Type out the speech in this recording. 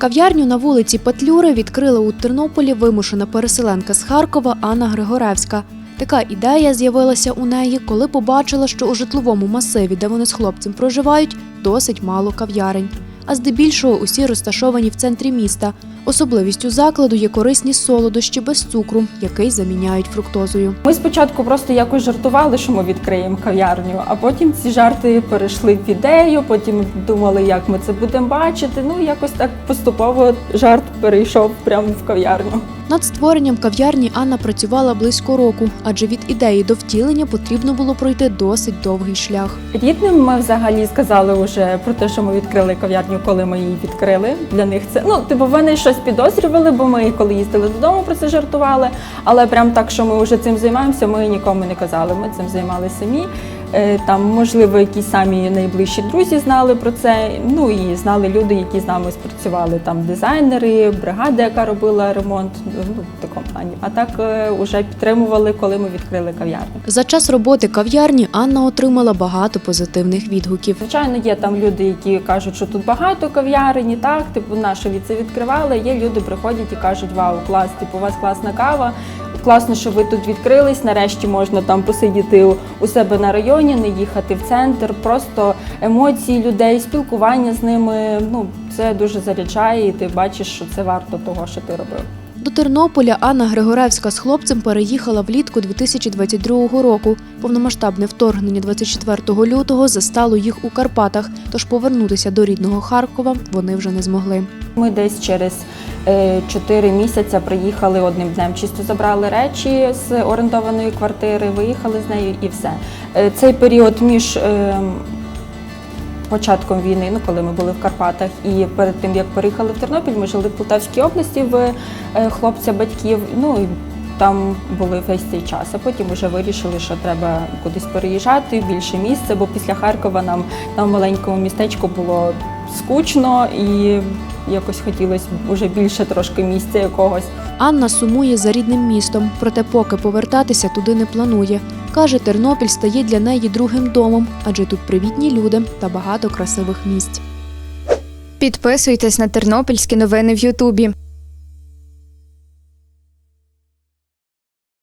Кав'ярню на вулиці Петлюри відкрила у Тернополі вимушена переселенка з Харкова Анна Григоревська. Така ідея з'явилася у неї, коли побачила, що у житловому масиві, де вони з хлопцем проживають, досить мало кав'ярень. А здебільшого усі розташовані в центрі міста. Особливістю закладу є корисні солодощі без цукру, який заміняють фруктозою. Ми спочатку просто якось жартували, що ми відкриємо кав'ярню, а потім ці жарти перейшли в ідею. Потім думали, як ми це будемо бачити. Ну якось так поступово жарт перейшов прямо в кав'ярню. Над створенням кав'ярні Анна працювала близько року, адже від ідеї до втілення потрібно було пройти досить довгий шлях. Рідним ми взагалі сказали вже про те, що ми відкрили кав'ярню, коли ми її відкрили. Для них це ну типу вони щось підозрювали, бо ми коли їздили додому про це жартували. Але прям так, що ми вже цим займаємося, ми нікому не казали. Ми цим займалися самі. Е, Там, можливо, якісь самі найближчі друзі знали про це. Ну і знали люди, які з нами спрацювали. Там дизайнери, бригада, яка робила ремонт. Ну в такому плані. А так вже підтримували, коли ми відкрили кав'ярню. За час роботи кав'ярні Анна отримала багато позитивних відгуків. Звичайно, є там люди, які кажуть, що тут багато кав'ярень, так, типу, наше від це відкривали. Є люди, приходять і кажуть, вау, клас, типу, у вас класна кава. Класно, що ви тут відкрились. Нарешті можна там посидіти у- себе на районі, не їхати в центр. Просто емоції людей, спілкування з ними. Ну це дуже заряджає, і ти бачиш, що це варто того, що ти робив. До Тернополя Анна Григоревська з хлопцем переїхала влітку 2022 року. Повномасштабне вторгнення 24 лютого застало їх у Карпатах, тож повернутися до рідного Харкова вони вже не змогли. Ми десь через е, 4 місяці приїхали одним днем. Чисто забрали речі з орендованої квартири, виїхали з нею і все. Е, Цей період між е, початком війни, ну коли ми були в Карпатах, і перед тим як переїхали в Тернопіль, ми жили в Полтавській області в е, хлопця батьків. Ну і там були весь цей час. А потім вже вирішили, що треба кудись переїжджати, більше місця, бо після Харкова нам в маленькому містечку було скучно і якось хотілося вже більше трошки місця якогось. Анна сумує за рідним містом, проте поки повертатися туди не планує. Каже, Тернопіль стає для неї другим домом, адже тут привітні люди та багато красивих місць. Підписуйтесь на тернопільські новини в Ютубі.